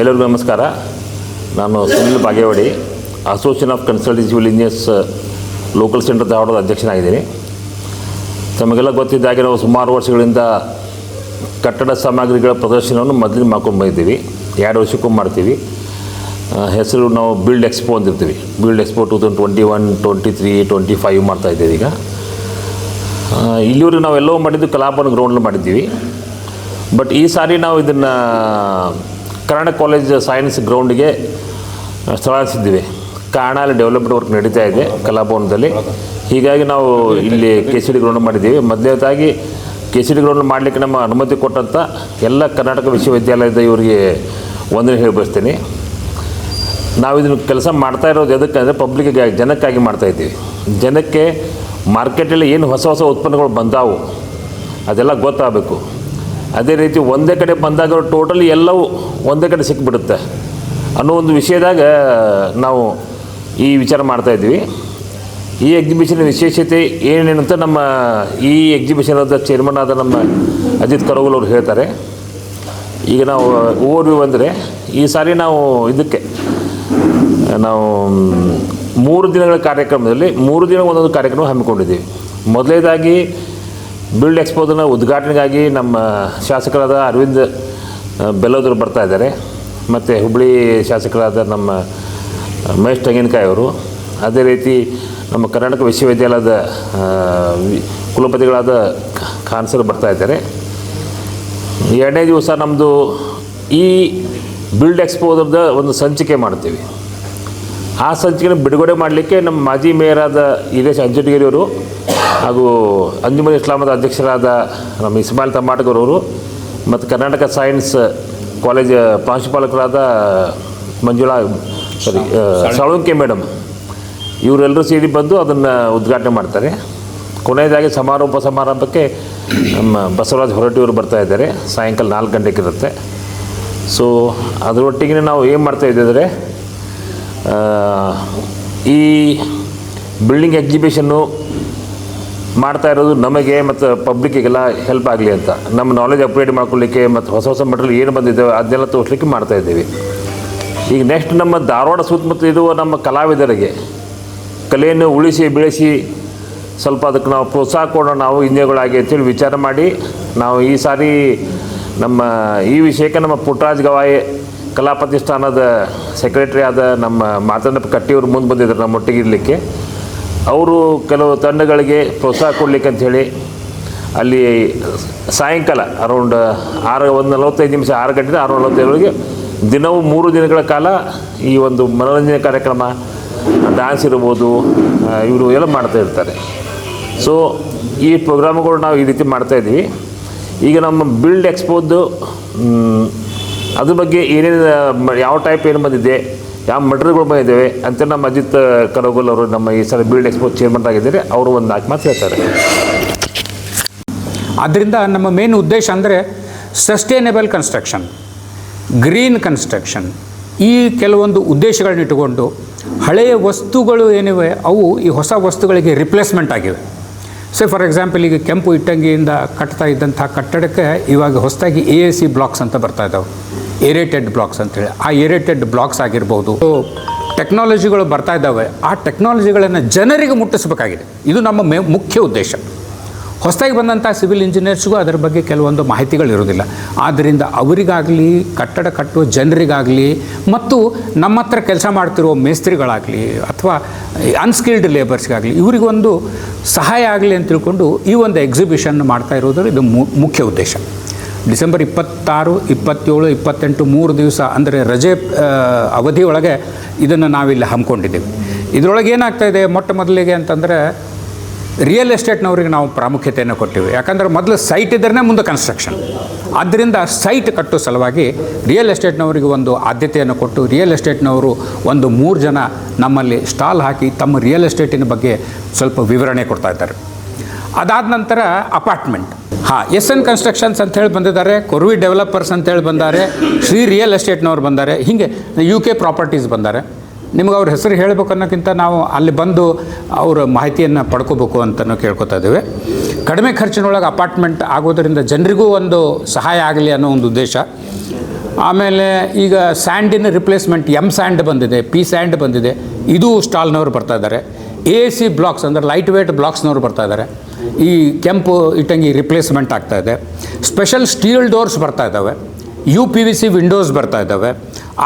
ಎಲ್ಲರಿಗೂ ನಮಸ್ಕಾರ. ನಾನು Sunil Bagewadi association of consultancy civil engineers local centre ಧಾರವಾಡದ ಅಧ್ಯಕ್ಷನಾಗಿದ್ದೀನಿ. ತಮಗೆಲ್ಲ ಗೊತ್ತಿದ್ದಾಗೆ ನಾವು ಸುಮಾರು ವರ್ಷಗಳಿಂದ ಕಟ್ಟಡ ಸಾಮಗ್ರಿಗಳ ಪ್ರದರ್ಶನವನ್ನು ಮೊದಲಿಗೆ ಮಾಡ್ಕೊಂಡು ಬಂದಿದ್ದೀವಿ. ಎರಡು ವರ್ಷಕ್ಕೂ ಮಾಡ್ತೀವಿ. ಹೆಸರು ನಾವು build expo ಅಂತಿರ್ತೀವಿ. Build expo two thousand twenty one twenty three twenty five ಮಾಡ್ತಾಯಿದ್ದೀವಿ ಈಗ. ಆ, ಇಲ್ಲಿವರೆಗೆ ನಾವೆಲ್ಲೋ ಮಾಡಿದ್ದು ಕಲಾಭವನ ಗ್ರೌಂಡಲ್ಲಿ ಮಾಡಿದ್ದೀವಿ. ಬಟ್ ಈ ಸಾರಿ ನಾವು ಇದನ್ನು ಕರ್ನಾಟಕ ಕಾಲೇಜ್ ಸೈನ್ಸ್ ಗ್ರೌಂಡ್ಗೆ ಸ್ಥಳಿಸಿದ್ದೀವಿ ಕಾಣಲ್ಲಿ ಡೆವಲಪ್ಮೆಂಟ್ ವರ್ಕ್ ನಡೀತಾ ಇದೆ ಕಲಾಭವನದಲ್ಲಿ. ಹೀಗಾಗಿ ನಾವು ಇಲ್ಲಿ ಕೆ ಸಿ ಡಿ ಗ್ರೌಂಡ್ ಮಾಡಿದ್ದೀವಿ. ಮೊದಲನೇದಾಗಿ ಕೆ ಸಿ ಡಿ ಗ್ರೌಂಡ್ ಮಾಡಲಿಕ್ಕೆ ನಮ್ಮ ಅನುಮತಿ ಕೊಟ್ಟಂಥ ಎಲ್ಲ ಕರ್ನಾಟಕ ವಿಶ್ವವಿದ್ಯಾಲಯದ ಇವರಿಗೆ ಒಂದನೇ ಹೇಳಿ ನಾವು ಇದನ್ನು ಕೆಲಸ ಮಾಡ್ತಾ ಇರೋದು ಎದಕ್ಕೆ ಪಬ್ಲಿಕ್ಗೆ ಜನಕ್ಕಾಗಿ ಮಾಡ್ತಾ ಇದ್ದೀವಿ. ಜನಕ್ಕೆ ಮಾರ್ಕೆಟಲ್ಲಿ ಏನು ಹೊಸ ಹೊಸ ಉತ್ಪನ್ನಗಳು ಬಂದಾವು, ಅದೆಲ್ಲ ಗೊತ್ತಾಗಬೇಕು. ಅದೇ ರೀತಿ ಒಂದೇ ಕಡೆ ಬಂದಾಗ ಟೋಟಲಿ ಎಲ್ಲವೂ ಒಂದೇ ಕಡೆ ಸಿಕ್ಬಿಡುತ್ತೆ. ಅನ್ನೋ ಒಂದು ವಿಷಯದಾಗ ನಾವು ಈ ವಿಚಾರ ಮಾಡ್ತಾಯಿದ್ವಿ ಈ ಎಕ್ಸಿಬಿಷನ್ ವಿಶೇಷತೆ ಏನೇನು ಅಂತ ನಮ್ಮ ಈ ಎಕ್ಸಿಬಿಷನ್ ಅಂತ ಚೇರ್ಮನ್ ಆದ ನಮ್ಮ ಅಜಿತ್ ಕರೋಗಲ್ ಅವರು ಹೇಳ್ತಾರೆ. ಈಗ ನಾವು ಓವರ್ವ್ಯೂ ಅಂದರೆ ಈ ಸಾರಿ ನಾವು ಇದಕ್ಕೆ, ನಾವು, ಮೂರು ದಿನಗಳ ಕಾರ್ಯಕ್ರಮದಲ್ಲಿ ಮೂರು ದಿನ ಒಂದೊಂದು ಕಾರ್ಯಕ್ರಮ ಹಮ್ಮಿಕೊಂಡಿದ್ದೀವಿ. ಮೊದಲನೇದಾಗಿ ಬಿಲ್ಡ್ ಎಕ್ಸ್ಪೋದನ್ನು ಉದ್ಘಾಟನೆಗಾಗಿ ನಮ್ಮ ಶಾಸಕರಾದ ಅರವಿಂದ್ ಬೆಲ್ಲೋದ್ರು ಬರ್ತಾ ಇದ್ದಾರೆ. ಮತ್ತು ಹುಬ್ಬಳ್ಳಿ ಶಾಸಕರಾದ ನಮ್ಮ ಮಹೇಶ್ ತೆಂಗಿನಕಾಯಿ ಅವರು. ಅದೇ ರೀತಿ ನಮ್ಮ ಕರ್ನಾಟಕ ವಿಶ್ವವಿದ್ಯಾಲಯದ ಕುಲಪತಿಗಳಾದ ಖಾನ್ಸರ್ ಬರ್ತಾ ಇದ್ದಾರೆ. ಎರಡನೇ ದಿವಸ ನಮ್ಮದು ಈ ಬಿಲ್ಡ್ ಎಕ್ಸ್ಪೋದ ಒಂದು ಸಂಚಿಕೆ ಮಾಡ್ತೀವಿ. ಆ ಸಂಚಿಕೆನ ಬಿಡುಗಡೆ ಮಾಡಲಿಕ್ಕೆ ನಮ್ಮ ಮಾಜಿ ಮೇಯರಾದ ಇಲೇಶ್ ಅಂಜಟಗಿರಿಯವರು ಹಾಗೂ ಅಂಜುಮನ್ ಇಸ್ಲಾಮದ ಅಧ್ಯಕ್ಷರಾದ ನಮ್ಮ ಇಸ್ಮಾಯಿಲ್ ತಮ್ಮಾಟಗರವರು ಮತ್ತು ಕರ್ನಾಟಕ ಸೈನ್ಸ್ ಕಾಲೇಜ್ ಪ್ರಾಂಶುಪಾಲಕರಾದ ಮಂಜುಳಾ ಸಾರಿ ಸಾಳುಂಕೆ ಮೇಡಮ್ ಇವರೆಲ್ಲರೂ ಸೇರಿ ಬಂದು ಅದನ್ನು ಉದ್ಘಾಟನೆ ಮಾಡ್ತಾರೆ. ಕೊನೆಯದಾಗಿ ಸಮಾರೋಪ ಸಮಾರಂಭಕ್ಕೆ ನಮ್ಮ ಬಸವರಾಜ್ ಹೊರಟಿಯವರು ಬರ್ತಾ ಇದ್ದಾರೆ. ಸಾಯಂಕಾಲ ನಾಲ್ಕು ಗಂಟೆಗೆ ಇರುತ್ತೆ. ಸೊ ಅದರೊಟ್ಟಿಗೆ ನಾವು ಏನು ಮಾಡ್ತಾ ಇದ್ದಿದ್ರೆ ಈ ಬಿಲ್ಡಿಂಗ್ ಎಕ್ಸಿಬಿಷನ್ನು ಮಾಡ್ತಾ ಇರೋದು ನಮಗೆ ಮತ್ತು ಪಬ್ಲಿಕ್ಕಿಗೆಲ್ಲ ಹೆಲ್ಪ್ ಆಗಲಿ ಅಂತ. ನಮ್ಮ ನಾಲೆಜ್ ಅಪ್ಗ್ರೇಡ್ ಮಾಡ್ಕೊಳ್ಳಿಕ್ಕೆ ಮತ್ತು ಹೊಸ ಹೊಸ ಮಟ್ರಲ್ಲಿ ಏನು ಬಂದಿದ್ದೇವೆ ಅದನ್ನೆಲ್ಲ ತೋರಿಸ್ಲಿಕ್ಕೆ ಮಾಡ್ತಾ ಇದ್ದೀವಿ. ಈಗ ನೆಕ್ಸ್ಟ್ ನಮ್ಮ ಧಾರವಾಡ ಸುತ್ತಮುತ್ತ ಇದು ನಮ್ಮ ಕಲಾವಿದರಿಗೆ. ಕಲೆಯನ್ನು ಉಳಿಸಿ ಬೆಳೆಸಿ ಸ್ವಲ್ಪ ಅದಕ್ಕೆ ನಾವು ಪ್ರೋತ್ಸಾಹ ಕೊಡೋಣ ನಾವು ಇಂಜಿನಿಯರ್ಗಳಾಗಿ ಅಂತೇಳಿ ವಿಚಾರ ಮಾಡಿ, ನಾವು ಈ ಸಾರಿ ನಮ್ಮ ಈ ವಿಷಯಕ್ಕೆ ನಮ್ಮ ಪುಟ್ಟರಾಜ್ ಗವಾಯಿ ಕಲಾ ಪ್ರತಿಷ್ಠಾನದ ಸೆಕ್ರೆಟರಿ ಆದ ನಮ್ಮ ಮಾತನ್ನ ಕಟ್ಟಿಯವರು ಮುಂದೆ ಬಂದಿದ್ದಾರೆ ನಮ್ಮೊಟ್ಟಿಗೆ ಇರಲಿಕ್ಕೆ. ಅವರು ಕೆಲವು ತಂಡಗಳಿಗೆ ಪ್ರೋತ್ಸಾಹ ಕೊಡ್ಲಿಕ್ಕೆ ಅಂಥೇಳಿ ಅಲ್ಲಿ ಸಾಯಂಕಾಲ ಅರೌಂಡ್ ಆರು, ಒಂದು ನಲವತ್ತೈದು ನಿಮಿಷ, ಆರು ಗಂಟೆ ಆರು ನಲವತ್ತೈದರೊಳಗೆ ದಿನವೂ ಮೂರು ದಿನಗಳ ಕಾಲ ಈ ಒಂದು ಮನೋರಂಜನೆ ಕಾರ್ಯಕ್ರಮ ಡ್ಯಾನ್ಸ್ ಇರ್ಬೋದು ಇವರು ಎಲ್ಲ ಮಾಡ್ತಾ ಇರ್ತಾರೆ. ಸೊ ಈ ಪ್ರೋಗ್ರಾಮ್ಗಳು ನಾವು ಈ ರೀತಿ ಮಾಡ್ತಾ ಇದ್ದೀವಿ. ಈಗ ನಮ್ಮ ಬಿಲ್ಡ್ ಎಕ್ಸ್ಪೋದು ಅದ್ರ ಬಗ್ಗೆ ಏನೇನು, ಯಾವ ಟೈಪ್ ಏನು ಬಂದಿದೆ ಯಾವ ಮಟೀರಿಯಲ್ಗಳು ಬಂದಿದ್ದೇವೆ ಅಂತ ನಮ್ಮ ಅಜಿತ್ ಕರಗೋಲ್ ಅವರು ನಮ್ಮ ಈ ಸಲ ಬಿಲ್ಡ್ ಎಕ್ಸ್ಪೋ ಚೇರ್ಮನ್ ಆಗಿದ್ದಾರೆ, ಅವರು ಒಂದು ನಾಲ್ಕು ಮಾತು ಹೇಳ್ತಾರೆ. ಆದ್ದರಿಂದ ನಮ್ಮ ಮೇನ್ ಉದ್ದೇಶ ಅಂದರೆ ಸಸ್ಟೈನೇಬಲ್ ಕನ್ಸ್ಟ್ರಕ್ಷನ್ ಗ್ರೀನ್ ಕನ್ಸ್ಟ್ರಕ್ಷನ್ ಈ ಕೆಲವೊಂದು ಉದ್ದೇಶಗಳನ್ನ ಇಟ್ಟುಕೊಂಡು ಹಳೆಯ ವಸ್ತುಗಳು ಏನಿವೆ, ಅವು ಈ ಹೊಸ ವಸ್ತುಗಳಿಗೆ ರಿಪ್ಲೇಸ್ಮೆಂಟ್ ಆಗಿವೆ. ಸೊ ಫಾರ್ ಎಕ್ಸಾಂಪಲ್ ಈಗ ಕೆಂಪು ಇಟ್ಟಂಗಿಯಿಂದ ಕಟ್ತಾ ಇದ್ದಂಥ ಕಟ್ಟಡಕ್ಕೆ ಇವಾಗ ಹೊಸದಾಗಿ ಎ ಎ ಸಿ ಬ್ಲಾಕ್ಸ್ ಅಂತ ಬರ್ತಾ ಇದ್ದಾವೆ ಏರೇಟೆಡ್ ಬ್ಲಾಕ್ಸ್ ಅಂತೇಳಿ ಆ ಏರೇಟೆಡ್ ಬ್ಲಾಕ್ಸ್ ಆಗಿರ್ಬೋದು. ಟೆಕ್ನಾಲಜಿಗಳು ಬರ್ತಾ ಇದ್ದಾವೆ. ಆ ಟೆಕ್ನಾಲಜಿಗಳನ್ನು ಜನರಿಗೆ ಮುಟ್ಟಿಸಬೇಕಾಗಿದೆ. ಇದು ನಮ್ಮ ಮೇ, ಮುಖ್ಯ ಉದ್ದೇಶ. ಹೊಸದಾಗಿ ಬಂದಂಥ ಸಿವಿಲ್ ಇಂಜಿನಿಯರ್ಸ್ಗೂ ಅದರ ಬಗ್ಗೆ ಕೆಲವೊಂದು ಮಾಹಿತಿಗಳು ಇರೋದಿಲ್ಲ ಆದ್ದರಿಂದ ಅವರಿಗಾಗಲಿ, ಕಟ್ಟಡ ಕಟ್ಟುವ ಜನರಿಗಾಗಲಿ, ಮತ್ತು ನಮ್ಮ ಹತ್ರ ಕೆಲಸ ಮಾಡ್ತಿರೋ ಮೇಸ್ತ್ರಿಗಳಾಗಲಿ, ಅಥವಾ ಅನ್ಸ್ಕಿಲ್ಡ್ ಲೇಬರ್ಸ್ಗಾಗಲಿ ಇವರಿಗೊಂದು ಸಹಾಯ ಆಗಲಿ ಅಂತ ತಿಳ್ಕೊಂಡು ಈ ಒಂದು ಎಕ್ಸಿಬಿಷನ್ ಮಾಡ್ತಾ ಇರೋದ್ರ ಇದು ಮುಖ್ಯ ಉದ್ದೇಶ. ಡಿಸೆಂಬರ್ ಇಪ್ಪತ್ತಾರು, ಇಪ್ಪತ್ತೇಳು, ಇಪ್ಪತ್ತೆಂಟು, ಮೂರು ದಿವಸ ಅಂದರೆ ರಜೆ ಅವಧಿಯೊಳಗೆ ಇದನ್ನು ನಾವಿಲ್ಲಿ ಹಮ್ಮಿಕೊಂಡಿದ್ದೀವಿ. ಇದರೊಳಗೆ ಏನಾಗ್ತಾ ಇದೆ ಮೊಟ್ಟ ಮೊದಲಿಗೆ ಅಂತಂದರೆ ರಿಯಲ್ ಎಸ್ಟೇಟ್ನವ್ರಿಗೆ ನಾವು ಪ್ರಾಮುಖ್ಯತೆಯನ್ನು ಕೊಟ್ಟಿವಿ. ಯಾಕಂದರೆ ಮೊದಲು ಸೈಟ್ ಇದ್ದರೆ ಮುಂದೆ ಕನ್ಸ್ಟ್ರಕ್ಷನ್. ಆದ್ದರಿಂದ ಸೈಟ್ ಕಟ್ಟೋ ಸಲುವಾಗಿ ರಿಯಲ್ ಎಸ್ಟೇಟ್ನವರಿಗೆ ಒಂದು ಆದ್ಯತೆಯನ್ನು ಕೊಟ್ಟು ರಿಯಲ್ ಎಸ್ಟೇಟ್ನವರು ಒಂದು ಮೂರು ಜನ ನಮ್ಮಲ್ಲಿ ಸ್ಟಾಲ್ ಹಾಕಿ ತಮ್ಮ ರಿಯಲ್ ಎಸ್ಟೇಟಿನ ಬಗ್ಗೆ ಸ್ವಲ್ಪ ವಿವರಣೆ ಕೊಡ್ತಾ ಇದ್ದಾರೆ. ಅದಾದ ನಂತರ ಅಪಾರ್ಟ್ಮೆಂಟ್. ಹಾಂ ಎಸ್ ಎನ್ ಕನ್ಸ್ಟ್ರಕ್ಷನ್ಸ್ ಅಂತ ಹೇಳಿ ಬಂದಿದ್ದಾರೆ, ಕೊರ್ವಿ ಡೆವಲಪರ್ಸ್ ಅಂತ ಹೇಳಿ ಬಂದಾರೆ, ಶ್ರೀ ರಿಯಲ್ ಎಸ್ಟೇಟ್ನವ್ರು ಬಂದಾರೆ, ಹೀಗೆ ಯು ಕೆ ಪ್ರಾಪರ್ಟೀಸ್ ಬಂದಾರೆ. ನಿಮ್ಗೆ ಅವ್ರ ಹೆಸರು ಹೇಳಬೇಕು ಅನ್ನೋಕ್ಕಿಂತ ನಾವು ಅಲ್ಲಿ ಬಂದು ಅವರ ಮಾಹಿತಿಯನ್ನು ಪಡ್ಕೋಬೇಕು ಅಂತಲೂ ಕೇಳ್ಕೊತಾ ಇದ್ದೇವೆ. ಕಡಿಮೆ ಖರ್ಚಿನೊಳಗೆ ಅಪಾರ್ಟ್ಮೆಂಟ್ ಆಗೋದರಿಂದ ಜನರಿಗೂ ಒಂದು ಸಹಾಯ ಆಗಲಿ ಅನ್ನೋ ಒಂದು ಉದ್ದೇಶ. ಆಮೇಲೆ ಈಗ ಸ್ಯಾಂಡಿನ ರಿಪ್ಲೇಸ್ಮೆಂಟ್ ಎಂ ಸ್ಯಾಂಡ್ ಬಂದಿದೆ, ಪಿ ಸ್ಯಾಂಡ್ ಬಂದಿದೆ, ಇದು ಸ್ಟಾಲ್ನವರು ಬರ್ತಾ ಇದ್ದಾರೆ. ಎ ಸಿ ಬ್ಲಾಕ್ಸ್ ಅಂದರೆ ಲೈಟ್ ವೇಟ್ ಬ್ಲಾಕ್ಸ್ನವರು ಬರ್ತಾ ಇದ್ದಾರೆ. ಈ ಕೆಂಪು ಇಟ್ಟಂಗಿ ರಿಪ್ಲೇಸ್ಮೆಂಟ್ ಆಗ್ತಾ ಇದೆ. ಸ್ಪೆಷಲ್ ಸ್ಟೀಲ್ ಡೋರ್ಸ್ ಬರ್ತಾ ಇದ್ದಾವೆ U P V C windows ಬರ್ತಾ ಇದ್ದಾವೆ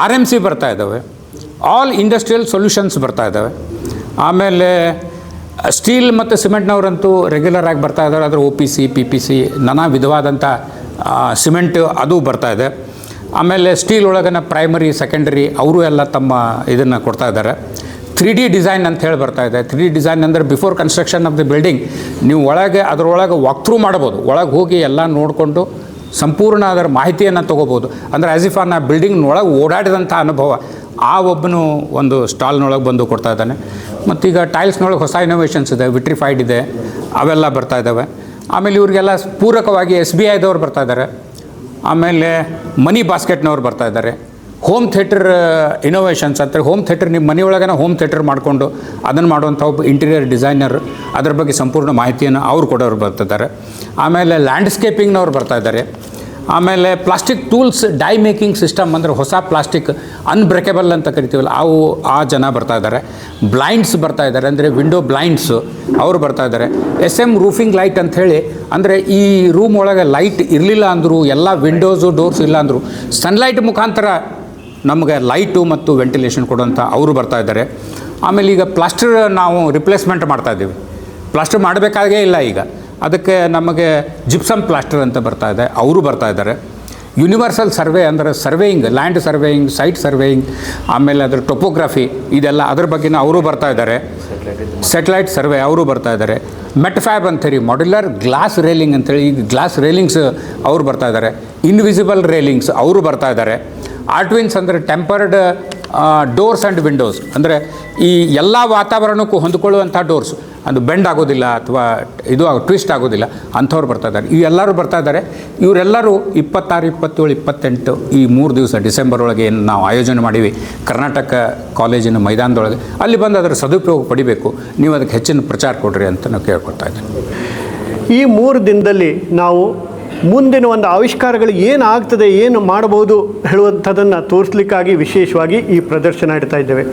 ಆರ್ ಎಂ ಸಿ ಬರ್ತಾ ಇದ್ದಾವೆ ಆಲ್ ಇಂಡಸ್ಟ್ರಿಯಲ್ ಸೊಲ್ಯೂಷನ್ಸ್ ಬರ್ತಾ ಇದ್ದಾವೆ ಆಮೇಲೆ ಸ್ಟೀಲ್ ಮತ್ತು ಸಿಮೆಂಟ್ನವರಂತೂ ರೆಗ್ಯುಲರ್ ಆಗಿ ಬರ್ತಾ ಇದ್ದಾರೆ ಅದರ O P C P P C ನಾನಾ ವಿಧವಾದಂಥ ಸಿಮೆಂಟ್ ಅದು ಬರ್ತಾ ಇದೆ. ಆಮೇಲೆ ಸ್ಟೀಲ್ ಒಳಗನ ಪ್ರೈಮರಿ ಸೆಕೆಂಡರಿ ಅವರು ಎಲ್ಲ ತಮ್ಮ ಇದನ್ನು ಕೊಡ್ತಾ ಇದ್ದಾರೆ ತ್ರೀ ಡಿ ಡಿಸೈನ್ ಅಂತ ಹೇಳಿ ಬರ್ತಾ ಇದೆ. ತ್ರೀ ಡಿ ಡಿಸೈನ್ ಅಂದರೆ before construction of the building ನೀವು ಒಳಗೆ, ಅದರೊಳಗೆ ವಾಕ್ ಥ್ರೂ ಮಾಡ್ಬೋದು ಒಳಗೆ ಹೋಗಿ ಎಲ್ಲ ನೋಡಿಕೊಂಡು ಸಂಪೂರ್ಣ ಅದರ ಮಾಹಿತಿಯನ್ನು ತೊಗೋಬೋದು ಅಂದರೆ ಆ್ಯಸ್ ಇಫ್ ಆನ್ ಆ ಬಿಲ್ಡಿಂಗ್ನೊಳಗೆ ಓಡಾಡಿದಂಥ ಅನುಭವ. ಆ ಒಬ್ಬನು ಒಂದು ಸ್ಟಾಲ್ನೊಳಗೆ ಬಂದು ಕೊಡ್ತಾ ಇದ್ದಾನೆ. ಮತ್ತೀಗ ಟೈಲ್ಸ್ನೊಳಗೆ ಹೊಸ ಇನೋವೇಷನ್ಸ್ ಇದೆ ವಿಟ್ರಿಫೈಡ್ ಇದೆ, ಅವೆಲ್ಲ ಬರ್ತಾ ಇದ್ದಾವೆ. ಆಮೇಲೆ ಇವರಿಗೆಲ್ಲ ಪೂರಕವಾಗಿ ಎಸ್ ಬಿ ಐದವ್ರು ಬರ್ತಾ ಇದ್ದಾರೆ ಆಮೇಲೆ ಮನಿ ಬಾಸ್ಕೆಟ್ನವ್ರು ಬರ್ತಾ ಇದ್ದಾರೆ ಹೋಮ್ ಥಿಯೇಟರ್ ಇನೋವೇಷನ್ಸ್ ಅಂತ ಹೋಮ್ ಥಿಯೇಟರ್ ನಿಮ್ಮ ಮನೆಯೊಳಗನ ಹೋಮ್ ಥಿಯೇಟರ್ ಮಾಡಿಕೊಂಡು ಅದನ್ನು ಮಾಡುವಂಥ ಒಬ್ಬ ಇಂಟೀರಿಯರ್ ಡಿಸೈನರ್ ಅದ್ರ ಬಗ್ಗೆ ಸಂಪೂರ್ಣ ಮಾಹಿತಿಯನ್ನು ಅವ್ರು ಕೊಡೋರು ಬರ್ತಿದ್ದಾರೆ. ಆಮೇಲೆ ಲ್ಯಾಂಡ್ಸ್ಕೇಪಿಂಗ್ನವ್ರು ಬರ್ತಾ ಇದ್ದಾರೆ. ಆಮೇಲೆ plastic tools die making system ಅಂದರೆ ಹೊಸ ಪ್ಲಾಸ್ಟಿಕ್ ಅನ್ಬ್ರೇಕೇಬಲ್ ಅಂತ ಕರಿತೀವಲ್ಲ, ಅವು ಆ ಜನ ಬರ್ತಾ ಇದ್ದಾರೆ. ಬ್ಲೈಂಡ್ಸ್ ಬರ್ತಾ ಇದ್ದಾರೆ, ಅಂದರೆ ವಿಂಡೋ ಬ್ಲೈಂಡ್ಸು ಅವರು ಬರ್ತಾ ಇದ್ದಾರೆ. ಎಸ್ ಎಂ ರೂಫಿಂಗ್ ಲೈಟ್ ಅಂತ ಹೇಳಿ, ಅಂದರೆ ಈ ರೂಮ್ ಒಳಗೆ ಲೈಟ್ ಇರಲಿಲ್ಲ ಅಂದರೂ, ಎಲ್ಲ ವಿಂಡೋಸು ಡೋರ್ಸ್ ಇಲ್ಲ ಅಂದರೂ ಸನ್ಲೈಟ್ ಮುಖಾಂತರ ನಮಗೆ ಲೈಟು ಮತ್ತು ವೆಂಟಿಲೇಷನ್ ಕೊಡುವಂಥ ಅವರು ಬರ್ತಾ ಇದ್ದಾರೆ. ಆಮೇಲೆ ಈಗ ಪ್ಲಾಸ್ಟರ್ ನಾವು ರಿಪ್ಲೇಸ್ಮೆಂಟ್ ಮಾಡ್ತಾ ಇದ್ದೀವಿ. ಪ್ಲಾಸ್ಟರ್ ಮಾಡಬೇಕಾಗೇ ಇಲ್ಲ ಈಗ. ಅದಕ್ಕೆ ನಮಗೆ ಜಿಪ್ಸಮ್ ಪ್ಲಾಸ್ಟರ್ ಅಂತ ಬರ್ತಾ ಇದೆ. ಅವರು ಬರ್ತಾ ಇದ್ದಾರೆ. ಯೂನಿವರ್ಸಲ್ ಸರ್ವೆ ಅಂದರೆ surveying, land surveying, site surveying, ಆಮೇಲೆ ಅದರ ಟೊಪೋಗ್ರಫಿ, ಇದೆಲ್ಲ ಅದ್ರ ಬಗ್ಗೆನೂ ಅವರು ಬರ್ತಾ ಇದ್ದಾರೆ. ಸೆಟಲೈಟ್ ಸರ್ವೆ ಅವರು ಬರ್ತಾ ಇದ್ದಾರೆ. ಮೆಟ್ಫ್ಯಾಬ್ ಅಂತೇಳಿ ಮಾಡ್ಯುಲರ್ ಗ್ಲಾಸ್ ರೇಲಿಂಗ್ ಅಂತೇಳಿ ಈಗ ಗ್ಲಾಸ್ ರೇಲಿಂಗ್ಸ್ ಅವರು ಬರ್ತಾ ಇದ್ದಾರೆ. ಇನ್ವಿಸಿಬಲ್ ರೇಲಿಂಗ್ಸ್ ಅವರು ಬರ್ತಾ ಇದ್ದಾರೆ. ಆರ್ಟ್ವಿನ್ಸ್ ಅಂದರೆ ಟೆಂಪರ್ಡ್ ಡೋರ್ಸ್ ಆ್ಯಂಡ್ ವಿಂಡೋಸ್. ಅಂದರೆ ಈ ಎಲ್ಲ ವಾತಾವರಣಕ್ಕೂ ಹೊಂದಿಕೊಳ್ಳುವಂಥ ಡೋರ್ಸ್. ಅದು ಬೆಂಡ್ ಆಗೋದಿಲ್ಲ ಅಥವಾ ಇದು ಟ್ವಿಸ್ಟ್ ಆಗೋದಿಲ್ಲ. ಅಂಥವ್ರು ಬರ್ತಾ ಇದ್ದಾರೆ. ಇವೆಲ್ಲರೂ ಬರ್ತಾ ಇದ್ದಾರೆ. ಇವರೆಲ್ಲರೂ ಇಪ್ಪತ್ತಾರು, ಇಪ್ಪತ್ತೇಳು, ಇಪ್ಪತ್ತೆಂಟು ಈ ಮೂರು ದಿವಸ ಡಿಸೆಂಬರ್ ಒಳಗೆ ಏನು ನಾವು ಆಯೋಜನೆ ಮಾಡೀವಿ. ಕರ್ನಾಟಕ ಕಾಲೇಜಿನ ಮೈದಾನದೊಳಗೆ. ಅಲ್ಲಿ ಬಂದು ಅದರ ಸದುಪಯೋಗ ಪಡಿಬೇಕು. ನೀವು ಅದಕ್ಕೆ ಹೆಚ್ಚಿನ ಪ್ರಚಾರ ಕೊಡ್ರಿ ಅಂತ ನಾವು ಕೇಳ್ಕೊಳ್ತಾ ಇದ್ದೀನಿ ಈ ಮೂರು ದಿನದಲ್ಲಿ ನಾವು ಮುಂದಿನ ಒಂದು ಆವಿಷ್ಕಾರಗಳು ಏನಾಗ್ತದೆ, ಏನು ಮಾಡಬಹುದು ಹೇಳುವಂಥದ್ದನ್ನು ತೋರಿಸ್ಲಿಕ್ಕಾಗಿ ವಿಶೇಷವಾಗಿ ಈ ಪ್ರದರ್ಶನ ಇಡ್ತಾ ಇದ್ದೇವೆ.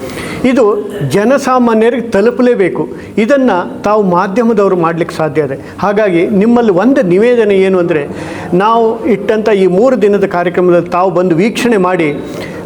ಇದು ಜನಸಾಮಾನ್ಯರಿಗೆ ತಲುಪಲೇಬೇಕು. ಇದನ್ನು ತಾವು ಮಾಧ್ಯಮದವರು ಮಾಡಲಿಕ್ಕೆ ಸಾಧ್ಯ ಇದೆ. ಹಾಗಾಗಿ ನಿಮ್ಮಲ್ಲಿ ಒಂದು ನಿವೇದನೆ ಏನು ಅಂದರೆ, ನಾವು ಇಟ್ಟಂಥ ಈ ಮೂರು ದಿನದ ಕಾರ್ಯಕ್ರಮದಲ್ಲಿ ತಾವು ಬಂದು ವೀಕ್ಷಣೆ ಮಾಡಿ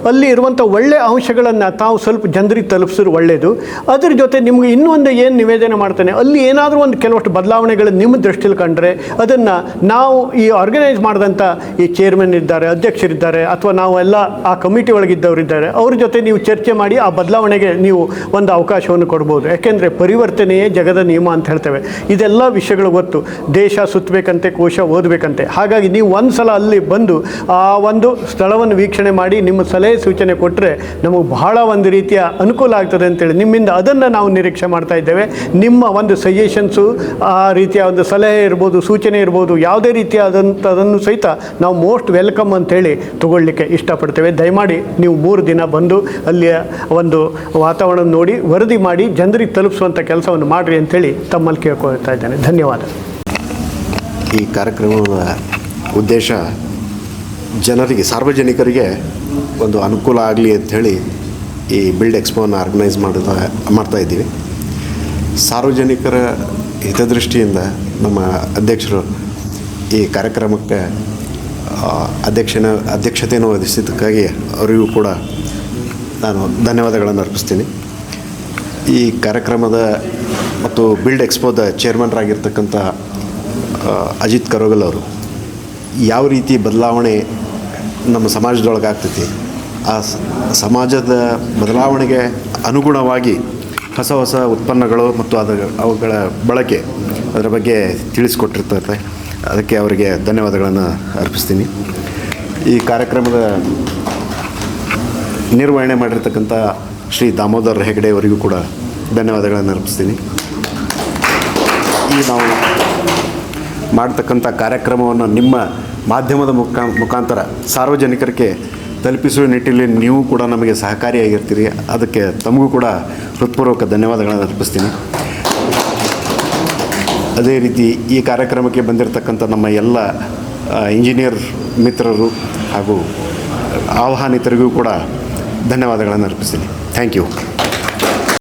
ಅಲ್ಲಿ ಇರುವಂಥ ಒಳ್ಳೆಯ ಅಂಶಗಳನ್ನು ತಾವು ಸ್ವಲ್ಪ ಜನರಿಗೆ ತಲುಪಿಸಿದ್ರೆ ಒಳ್ಳೆಯದು ಅದ್ರ ಜೊತೆ ನಿಮಗೆ ಇನ್ನೊಂದು ಏನು ನಿವೇದನೆ ಮಾಡ್ತಾನೆ, ಅಲ್ಲಿ ಏನಾದರೂ ಒಂದು ಕೆಲವಷ್ಟು ಬದಲಾವಣೆಗಳು ನಿಮ್ಮ ದೃಷ್ಟಿಯಲ್ಲಿ ಕಂಡ್ರೆ ಅದನ್ನು ನಾವು ಈ ಆರ್ಗನೈಸ್ ಮಾಡಿದಂಥ ಈ ಚೇರ್ಮನ್ ಇದ್ದಾರೆ, ಅಧ್ಯಕ್ಷರಿದ್ದಾರೆ, ಅಥವಾ ನಾವು ಎಲ್ಲ ಆ ಕಮಿಟಿ ಒಳಗಿದ್ದವರಿದ್ದಾರೆ ಅವ್ರ ಜೊತೆ ನೀವು ಚರ್ಚೆ ಮಾಡಿ ಆ ಬದಲಾವಣೆಗೆ ನೀವು ಒಂದು ಅವಕಾಶವನ್ನು ಕೊಡ್ಬೋದು. ಯಾಕೆಂದರೆ ಪರಿವರ್ತನೆಯೇ ಜಗದ ನಿಯಮ ಅಂತ ಹೇಳ್ತೇವೆ. ಇದೆಲ್ಲ ವಿಷಯಗಳು ಗೊತ್ತು. ದೇಶ ಸುತ್ತಬೇಕಂತೆ, ಕೋಶ ಓದಬೇಕಂತೆ. ಹಾಗಾಗಿ ನೀವು ಒಂದು ಸಲ ಅಲ್ಲಿ ಬಂದು ಆ ಒಂದು ಸ್ಥಳವನ್ನು ವೀಕ್ಷಣೆ ಮಾಡಿ ನಿಮ್ಮ ಸಲಹೆ ಸೂಚನೆ ಕೊಟ್ಟರೆ ನಮಗೆ ಬಹಳ ಒಂದು ರೀತಿಯ ಅನುಕೂಲ ಆಗ್ತದೆ ಅಂತೇಳಿ ನಿಮ್ಮಿಂದ ಅದನ್ನು ನಾವು ನಿರೀಕ್ಷೆ ಮಾಡ್ತಾ ಇದ್ದೇವೆ. ನಿಮ್ಮ ಒಂದು ಸಜೆಷನ್ಸು ಆ ರೀತಿಯ ಒಂದು ಸಲಹೆ ಇರ್ಬೋದು, ಸೂಚನೆ ಇರ್ಬೋದು, ಯಾವುದೇ ರೀತಿಯಾದಂಥದನ್ನು ಸಹಿತ ನಾವು ಮೋಸ್ಟ್ ವೆಲ್ಕಮ್ ಅಂತೇಳಿ ತಗೊಳ್ಳಿಕ್ಕೆ ಇಷ್ಟಪಡ್ತೇವೆ. ದಯಮಾಡಿ ನೀವು ಮೂರು ದಿನ ಬಂದು ಅಲ್ಲಿಯ ಒಂದು ವಾತಾವರಣ ನೋಡಿ, ವರದಿ ಮಾಡಿ, ಜನರಿಗೆ ತಲುಪಿಸುವಂಥ ಕೆಲಸವನ್ನು ಮಾಡಿರಿ ಅಂತೇಳಿ ತಮ್ಮಲ್ಲಿ ಕೇಳ್ಕೊಳ್ತಾ ಇದ್ದೇನೆ. ಧನ್ಯವಾದ. ಈ ಕಾರ್ಯಕ್ರಮದ ಉದ್ದೇಶ ಜನರಿಗೆ, ಸಾರ್ವಜನಿಕರಿಗೆ ಒಂದು ಅನುಕೂಲ ಆಗಲಿ ಅಂಥೇಳಿ ಈ ಬಿಲ್ಡ್ ಎಕ್ಸ್ಪೋನ ಆರ್ಗನೈಸ್ ಮಾಡ್ತಾ ಇದ್ದೀವಿ. ಸಾರ್ವಜನಿಕರ ಹಿತದೃಷ್ಟಿಯಿಂದ ನಮ್ಮ ಅಧ್ಯಕ್ಷರು ಈ ಕಾರ್ಯಕ್ರಮಕ್ಕೆ ಅಧ್ಯಕ್ಷನ, ಅಧ್ಯಕ್ಷತೆಯನ್ನು ವಹಿಸಿದ್ದಕ್ಕಾಗಿ ಅವರಿಗೂ ಕೂಡ ನಾನು ಧನ್ಯವಾದಗಳನ್ನು ಅರ್ಪಿಸ್ತೀನಿ. ಈ ಕಾರ್ಯಕ್ರಮದ ಮತ್ತು ಬಿಲ್ಡ್ ಎಕ್ಸ್ಪೋದ ಚೇರ್ಮನ್ರಾಗಿರ್ತಕ್ಕಂಥ ಅಜಿತ್ ಕರೋಗಲ್ ಅವರು, ಯಾವ ರೀತಿ ಬದಲಾವಣೆ ನಮ್ಮ ಸಮಾಜದೊಳಗೆ ಆಗ್ತೈತಿ ಆ ಸಮಾಜದ ಬದಲಾವಣೆಗೆ ಅನುಗುಣವಾಗಿ ಹೊಸ ಹೊಸ ಉತ್ಪನ್ನಗಳು ಮತ್ತು ಅದರ ಅವುಗಳ ಬಳಕೆ ಅದರ ಬಗ್ಗೆ ತಿಳಿಸ್ಕೊಟ್ಟಿರ್ತಾರೆ ಅದಕ್ಕೆ ಅವರಿಗೆ ಧನ್ಯವಾದಗಳನ್ನು ಅರ್ಪಿಸ್ತೀನಿ. ಈ ಕಾರ್ಯಕ್ರಮದ ನಿರ್ವಹಣೆ ಮಾಡಿರ್ತಕ್ಕಂಥ ಶ್ರೀ ದಾಮೋದರ್ ಹೆಗಡೆ ಅವರಿಗೂ ಕೂಡ ಧನ್ಯವಾದಗಳನ್ನು ಅರ್ಪಿಸ್ತೀನಿ. ಈ ನಾವು ಮಾಡ್ತಕ್ಕಂಥ ಕಾರ್ಯಕ್ರಮವನ್ನು ನಿಮ್ಮ ಮಾಧ್ಯಮದ ಮುಖಾ, ಮುಖಾಂತರ ಸಾರ್ವಜನಿಕರಿಗೆ ತಲುಪಿಸುವ ನಿಟ್ಟಿನಲ್ಲಿ ನೀವು ಕೂಡ ನಮಗೆ ಸಹಕಾರಿಯಾಗಿರ್ತೀರಿ. ಅದಕ್ಕೆ ತಮಗೂ ಕೂಡ ಹೃತ್ಪೂರ್ವಕ ಧನ್ಯವಾದಗಳನ್ನು ಅರ್ಪಿಸ್ತೀನಿ. ಅದೇ ರೀತಿ ಈ ಕಾರ್ಯಕ್ರಮಕ್ಕೆ ಬಂದಿರತಕ್ಕಂಥ ನಮ್ಮ ಎಲ್ಲ ಇಂಜಿನಿಯರ್ ಮಿತ್ರರು ಹಾಗೂ ಆಹ್ವಾನಿತರಿಗೂ ಕೂಡ ಧನ್ಯವಾದಗಳನ್ನು ಅರ್ಪಿಸ್ತೀನಿ. Thank you.